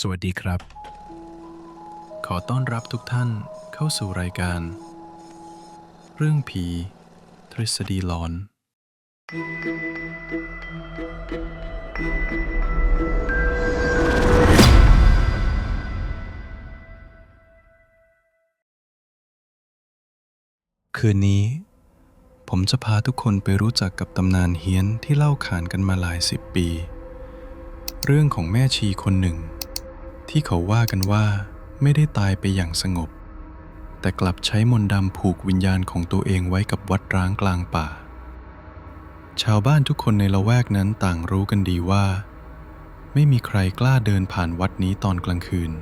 สวัสดีครับ ขอต้อนรับทุกท่านเข้าสู่รายการ เรื่องผี ทฤษฎีหลอน คืนนี้ ผมจะพาทุกคนไปรู้จักกับตำนานเฮี้ยนที่เล่าขานกันมาหลายสิบปี เรื่องของแม่ชีคนหนึ่ง ที่เขาว่ากันว่าไม่ได้ตายไปอย่างสงบ แต่กลับใช้มนต์ดำผูกวิญญาณของตัวเองไว้กับวัดร้างกลางป่า ชาวบ้านทุกคนในละแวกนั้นต่างรู้กันดีว่า ไม่มีใครกล้าเดินผ่านวัดนี้ตอนกลางคืน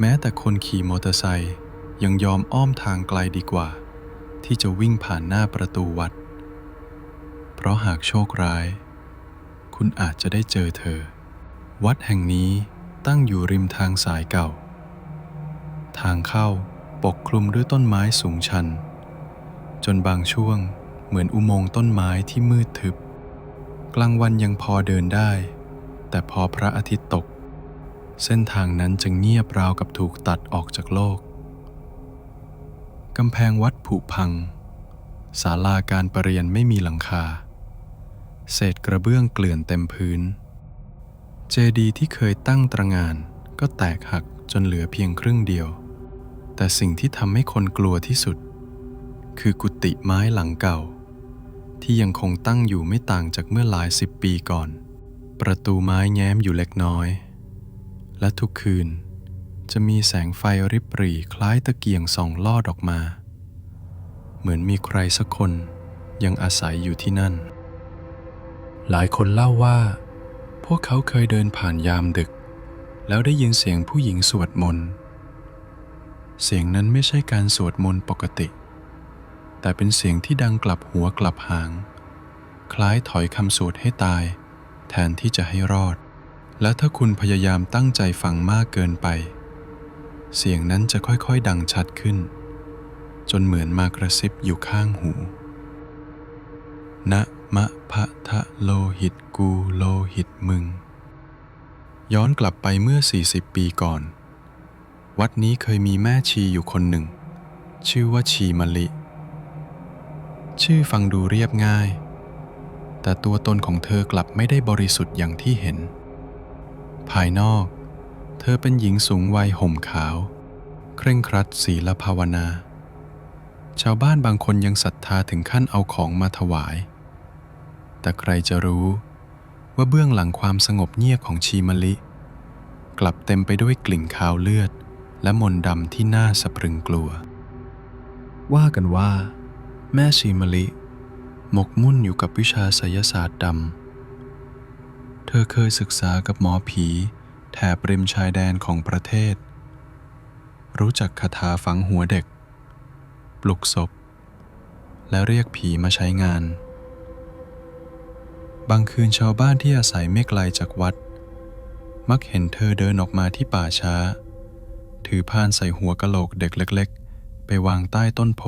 แม้แต่คนขี่มอเตอร์ไซค์ยังยอมอ้อมทางไกลดีกว่า ที่จะวิ่งผ่านหน้าประตูวัด เพราะหากโชคร้าย คุณอาจจะได้เจอเธอ วัดแห่งนี้ ตั้งอยู่ริมทางสายเก่า ทางเข้าปกคลุมด้วยต้นไม้สูงชัน จนบางช่วงเหมือนอุโมงค์ต้นไม้ที่มืดทึบ กลางวันยังพอเดินได้ แต่พอพระอาทิตย์ตก เส้นทางนั้นจะเงียบราวกับถูกตัดออกจากโลก กำแพงวัดผุพังศาลาการประเรียนไม่มีหลังคา เศษกระเบื้องเกลื่อนเต็มพื้น เจดีย์ที่เคยตั้งตระงานก็แตกหักจนเหลือเพียงครึ่งเดียว แต่สิ่งที่ทำให้คนกลัวที่สุด คือกุฏิไม้หลังเก่า ที่ยังคงตั้งอยู่ไม่ต่างจากเมื่อหลายสิบปีก่อน ประตูไม้แง้มอยู่เล็กน้อย และทุกคืนจะมีแสงไฟริบหรี่คล้ายตะเกียงส่องลอดออกมา เหมือนมีใครสักคนยังอาศัยอยู่ที่นั่น หลายคนเล่าว่า วกเขาเคยเดินผ่านยามดึก แล้วได้ยินเสียงผู้หญิงสวดมนต์ เสียงนั้นไม่ใช่การสวดมนต์ปกติ แต่เป็นเสียงที่ดังกลับหัวกลับหาง คล้ายถอยคำสวดให้ตาย แทนที่จะให้รอด และถ้าคุณพยายามตั้งใจฟังมากเกินไป เสียงนั้นจะค่อยๆ ดังชัดขึ้น จนเหมือนมากระซิบอยู่ข้างหูนะ มะพะทะโลหิตกูโลหิตมึง ย้อนกลับไปเมื่อ 40 ปีก่อน วัดนี้เคยมีแม่ชีอยู่คนหนึ่ง ชื่อว่าชีมะลิ ชื่อฟังดูเรียบง่าย แต่ตัวตนของเธอกลับไม่ได้บริสุทธิ์อย่างที่เห็น ภายนอก เธอเป็นหญิงสูงวัยห่มขาว เคร่งครัดศีลภาวนา ชาวบ้านบางคนยังศรัทธาถึงขั้นเอาของมาถวาย แต่ใครจะรู้ว่าเบื้องหลังความสงบเงียบของชีมะลิ กลับเต็มไปด้วยกลิ่นคาวเลือด และมนดำที่น่าสะพรึงกลัว ว่ากันว่า แม่ชีมะลิ หมกมุ่นอยู่กับวิชาไสยศาสตร์ดำ เธอเคยศึกษากับหมอผี แถบริมชายแดนของประเทศ รู้จักคาถาฝังหัวเด็ก ปลุกศพ และเรียกผีมาใช้งาน บางคืนชาวบ้านที่อาศัยไม่ไกลจากวัด มักเห็นเธอเดินออกมาที่ป่าช้า ถือพานใส่หัวกะโหลกเด็กเล็ก ๆ ไปวางใต้ต้นโพ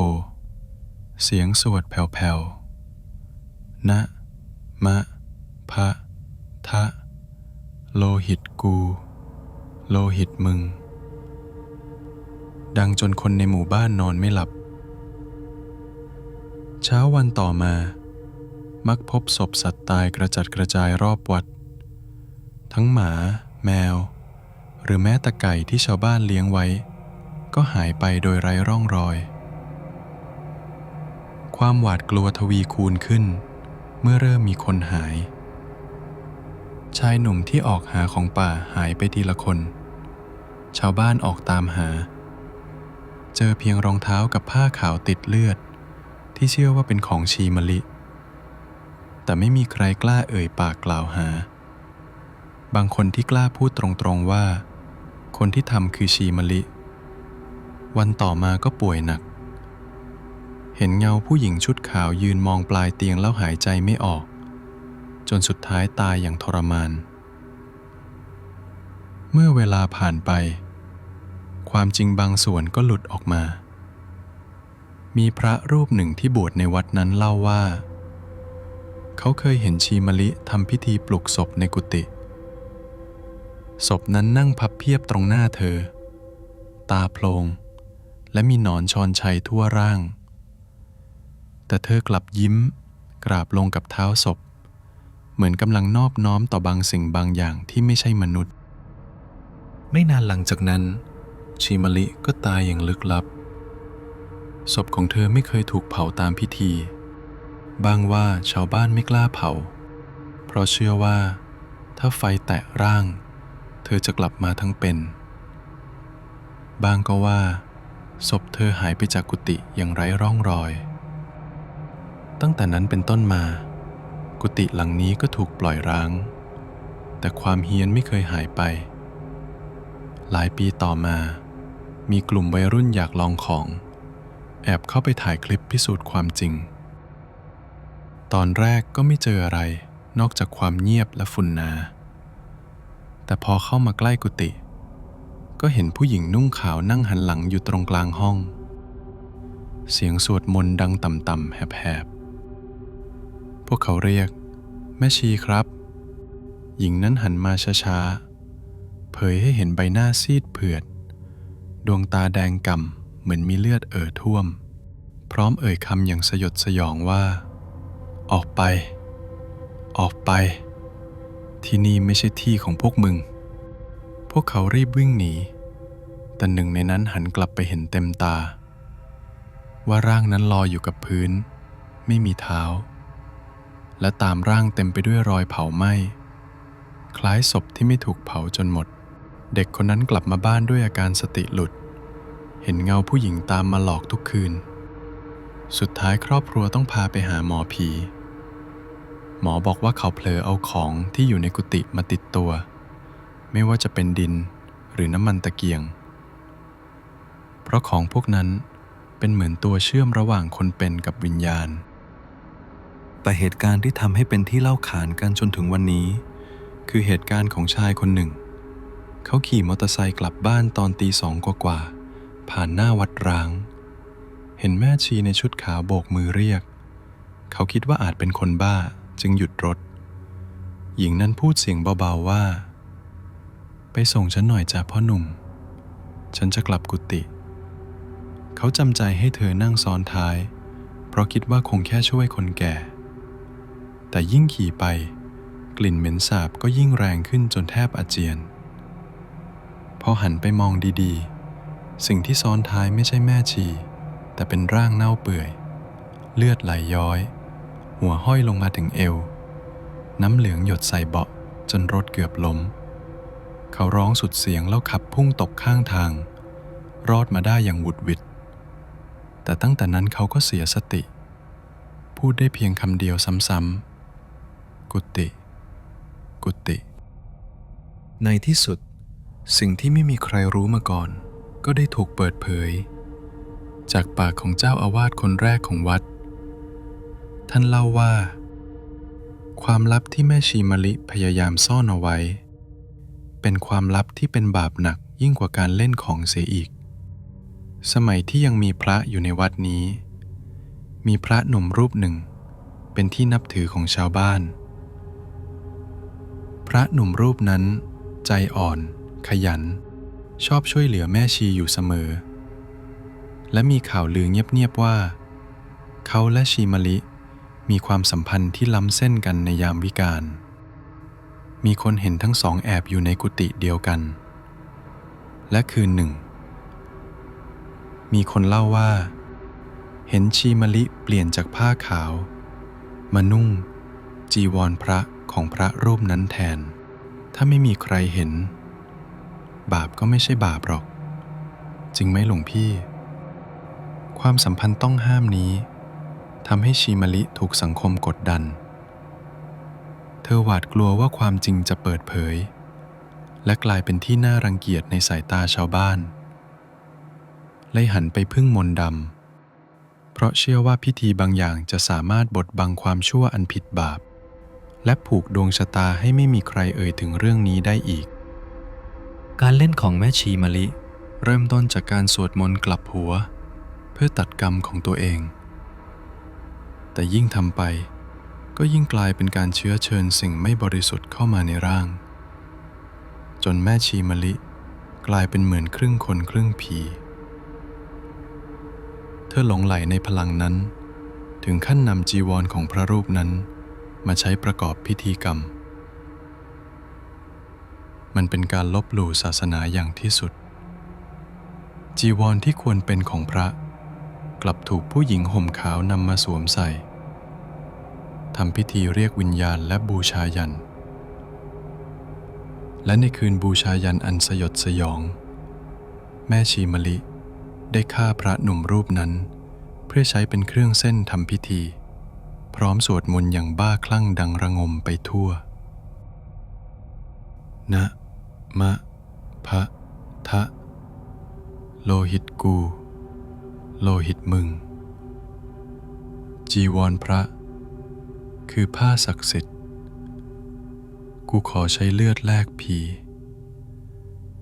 เสียงสวดแผ่วๆ นะ มะ พะ ทะ โลหิตกู โลหิตมึง ดังจนคนในหมู่บ้านนอนไม่หลับ เช้าวันต่อมา มักพบศพสัตว์ตายกระจัดกระจายรอบวัด ทั้งหมา แมว หรือแม้แต่ไก่ที่ชาวบ้านเลี้ยงไว้ ก็หายไปโดยไร้ร่องรอย ความหวาดกลัวทวีคูณขึ้น เมื่อเริ่มมีคนหาย ชายหนุ่มที่ออกหาของป่าหายไปทีละคน ชาวบ้านออกตามหา เจอเพียงรองเท้ากับผ้าขาวติดเลือด ที่เชื่อว่าเป็นของชีมะลิ แต่ไม่มีใครกล้าเอ่ยปากกล่าวหา บางคนที่กล้าพูดตรงๆว่า คนที่ทำคือชีมะลิ วันต่อมาก็ป่วยหนัก เห็นเงาผู้หญิงชุดขาวยืนมองปลายเตียงแล้วหายใจไม่ออก จนสุดท้ายตายอย่างทรมาน เมื่อเวลาผ่านไป ความจริงบางส่วนก็หลุดออกมา มีพระรูปหนึ่งที่บวชในวัดนั้นเล่าว่า เขาเคยเห็นชีมะลิทำพิธีปลุกศพในกุฏิศพนั้นนั่งพับเพียบตรงหน้าเธอ ตาโพลง และมีหนอนชอนชัยทั่วร่าง แต่เธอกลับยิ้ม กราบลงกับเท้าศพ เหมือนกำลังนอบน้อมต่อบางสิ่งบางอย่างที่ไม่ใช่มนุษย์ ไม่นานหลังจากนั้น ชีมะลิก็ตายอย่างลึกลับ ศพของเธอไม่เคยถูกเผาตามพิธี บางว่าชาวบ้านไม่กล้าเผา เพราะเชื่อว่า ถ้าไฟแตะร่าง เธอจะกลับมาทั้งเป็น บางก็ว่า ศพเธอหายไปจากกุฏิอย่างไร้ร่องรอย ตั้งแต่นั้นเป็นต้นมา กุฏิหลังนี้ก็ถูกปล่อยร้าง แต่ความเฮี้ยนไม่เคยหายไป หลายปีต่อมา มีกลุ่มวัยรุ่นอยากลองของ แอบเข้าไปถ่ายคลิปพิสูจน์ความจริง ตอนแรกก็ไม่เจออะไร นอกจากความเงียบและฝุ่นหนา แต่พอเข้ามาใกล้กุฏิก็เห็นผู้หญิงนุ่งขาวนั่งหันหลังอยู่ตรงกลางห้อง เสียงสวดมนต์ดังต่ำๆแหบๆ พวกเขาเรียก แม่ชีครับ หญิงนั้นหันมาช้าๆ เผยให้เห็นใบหน้าซีดเผือด ดวงตาแดงก่ำเหมือนมีเลือดเอ่อท่วม พร้อมเอ่ยคำอย่างสยดสยองว่า ออกไป ออกไป ที่นี่ไม่ใช่ที่ของพวกมึง พวกเขารีบวิ่งหนี แต่หนึ่งในนั้นหันกลับไปเห็นเต็มตา ว่าร่างนั้นลอยอยู่กับพื้น ไม่มีเท้า และตามร่างเต็มไปด้วยรอยเผาไหม้คล้ายศพที่ไม่ถูกเผาจนหมด เด็กคนนั้นกลับมาบ้านด้วยอาการสติหลุด เห็นเงาผู้หญิงตามมาหลอกทุกคืน สุดท้ายครอบครัวต้องพาไปหาหมอผี หมอบอกว่าเขาเผลอเอาของที่อยู่ในกุฏิมาติดตัว ไม่ว่าจะเป็นดินหรือน้ำมันตะเกียง เพราะของพวกนั้นเป็นเหมือนตัวเชื่อมระหว่างคนเป็นกับวิญญาณ แต่เหตุการณ์ที่ทำให้เป็นที่เล่าขานกันจนถึงวันนี้ คือเหตุการณ์ของชายคนหนึ่ง เขาขี่มอเตอร์ไซค์กลับบ้านตอนตีสองกว่าๆผ่านหน้าวัดร้าง เห็นแม่ชีในชุดขาวโบกมือเรียก เขาคิดว่าอาจเป็นคนบ้า จึงหยุดรถ หญิงนั้นพูดเสียงเบาๆว่า ไปส่งฉันหน่อยจ้ะพ่อหนุ่ม ฉันจะกลับกุฏิเขาจำใจให้เธอนั่งซ้อนท้าย เพราะคิดว่าคงแค่ช่วยคนแก่ แต่ยิ่งขี่ไป กลิ่นเหม็นสาบก็ยิ่งแรงขึ้นจนแทบอาเจียน พอหันไปมองดีๆ สิ่งที่ซ้อนท้ายไม่ใช่แม่ชี แต่เป็นร่างเน่าเปื่อย เลือดไหลย้อย หัวห้อยลงมาถึงเอว น้ำเหลืองหยดใส่เบาะจนรถเกือบล้ม เขาร้องสุดเสียงแล้วขับพุ่งตกข้างทาง รอดมาได้อย่างหวุดหวิด แต่ตั้งแต่นั้นเขาก็เสียสติ พูดได้เพียงคำเดียวซ้ำๆ กุติ กุติ ในที่สุด สิ่งที่ไม่มีใครรู้มาก่อน ก็ได้ถูกเปิดเผย จากปากของเจ้าอาวาสคนแรกของวัด ท่านเล่าว่า ความลับที่แม่ชีมะลิพยายามซ่อนเอาไว้ เป็นความลับที่เป็นบาปหนักยิ่งกว่าการเล่นของเสียอีก สมัยที่ยังมีพระอยู่ในวัดนี้ มีพระหนุ่มรูปหนึ่ง เป็นที่นับถือของชาวบ้าน พระหนุ่มรูปนั้น ใจอ่อน ขยัน ชอบช่วยเหลือแม่ชีอยู่เสมอ และมีข่าวลือเงียบๆว่าเขาและชีมะลิ มีความสัมพันธ์ที่ล้ำเส้นกันในยามวิกาล มีคนเห็นทั้งสองแอบอยู่ในกุฏิเดียวกัน และคืนหนึ่ง มีคนเล่าว่า เห็นชีมะลิเปลี่ยนจากผ้าขาว มานุ่ง จีวรพระของพระรูปนั้นแทน ถ้าไม่มีใครเห็น บาปก็ไม่ใช่บาปหรอก จริงไหมหลวงพี่ ความสัมพันธ์ต้องห้ามนี้ ทำให้ชีมะลิถูกสังคมกดดัน เธอหวาดกลัวว่าความจริงจะเปิดเผย และกลายเป็นที่น่ารังเกียจในสายตาชาวบ้านเลยหันไปพึ่งมนต์ดำ เพราะเชื่อว่าพิธีบางอย่างจะสามารถบดบังความชั่วอันผิดบาป และผูกดวงชะตาให้ไม่มีใครเอ่ยถึงเรื่องนี้ได้อีก การเล่นของแม่ชีมะลิ เริ่มต้นจากการสวดมนต์กลับหัว เพื่อตัดกรรมของตัวเอง แต่ยิ่งทำไป ก็ยิ่งกลายเป็นการเชื้อเชิญสิ่งไม่บริสุทธิ์เข้ามาในร่าง จนแม่ชีมะลิ กลายเป็นเหมือนครึ่งคนครึ่งผี เธอหลงไหลในพลังนั้น ถึงขั้นนำจีวรของพระรูปนั้น มาใช้ประกอบพิธีกรรม มันเป็นการลบหลู่ศาสนาอย่างที่สุด จีวรที่ควรเป็นของพระ กลับถูกผู้หญิงห่มขาวนำมาสวมใส่ทำพิธีเรียกวิญญาณและบูชายัน และในคืนบูชายันอันสยดสยอง แม่ชีมะลิได้ฆ่าพระหนุ่มรูปนั้น เพื่อใช้เป็นเครื่องเส้นทำพิธี พร้อมสวดมนต์อย่างบ้าคลั่งดังระงมไปทั่ว นะ มะ พะ ทะ โลหิตกู โลหิตมึง จีวรพระ คือผ้าศักดิ์สิทธิ์ กูขอใช้เลือดแลกผี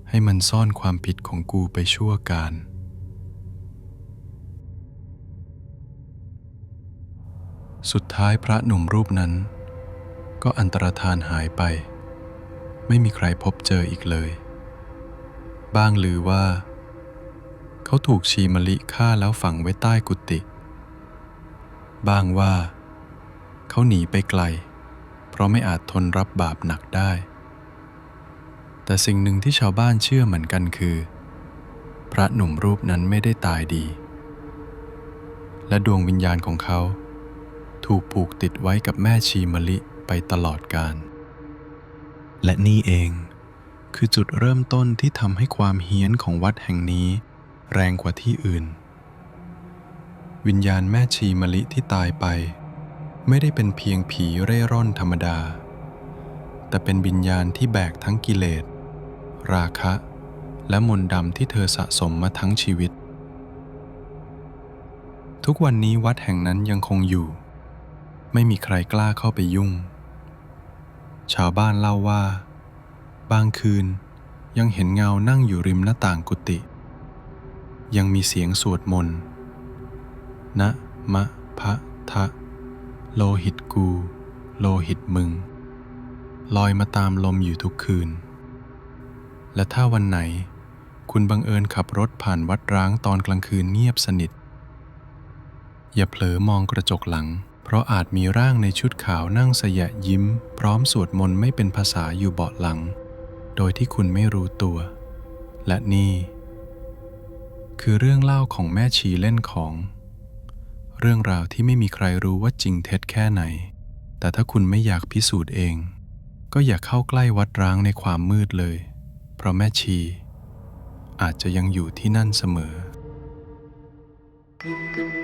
ให้มันซ่อนความผิดของกูไปชั่วการสุดท้ายพระหนุ่มรูปนั้น ก็อันตรธานหายไป ไม่มีใครพบเจออีกเลย บ้างลือว่า เขาถูกชีมลิฆ่าแล้วฝังไว้ใต้กุฏิบ้างว่า เขาหนีไปไกล เพราะไม่อาจทนรับบาปหนักได้ แต่สิ่งหนึ่งที่ชาวบ้านเชื่อเหมือนกันคือ พระหนุ่มรูปนั้นไม่ได้ตายดี และดวงวิญญาณของเขา ถูกผูกติดไว้กับแม่ชีมลิไปตลอดกาลและนี่เองคือจุดเริ่มต้นที่ทำให้ความเฮี้ยนของวัดแห่งนี้ แรงกว่าที่อื่น วิญญาณแม่ชีมะลิที่ตายไป ไม่ได้เป็นเพียงผีเร่ร่อนธรรมดา แต่เป็นวิญญาณที่แบกทั้งกิเลส ราคะ และมนต์ดำที่เธอสะสมมาทั้งชีวิต ทุกวันนี้วัดแห่งนั้นยังคงอยู่ ไม่มีใครกล้าเข้าไปยุ่ง ชาวบ้านเล่าว่า บางคืนยังเห็นเงานั่งอยู่ริมหน้าต่างกุฏิ ยังมีเสียงสวดมนต์ นะมะพะทะ โลหิตกู โลหิตมึง ลอยมาตามลมอยู่ทุกคืน และถ้าวันไหน คุณบังเอิญขับรถผ่านวัดร้างตอนกลางคืนเงียบสนิท อย่าเผลอมองกระจกหลัง เพราะอาจมีร่างในชุดขาวนั่งสยะยิ้ม พร้อมสวดมนต์ไม่เป็นภาษาอยู่เบาะหลัง โดยที่คุณไม่รู้ตัว และนี่ คือเรื่องเล่าของแม่ชีเล่นของ เรื่องราวที่ไม่มีใครรู้ว่าจริงเท็จแค่ไหน แต่ถ้าคุณไม่อยากพิสูจน์เอง ก็อย่าเข้าใกล้วัดร้างในความมืดเลย เพราะแม่ชี อาจจะยังอยู่ที่นั่นเสมอ Thank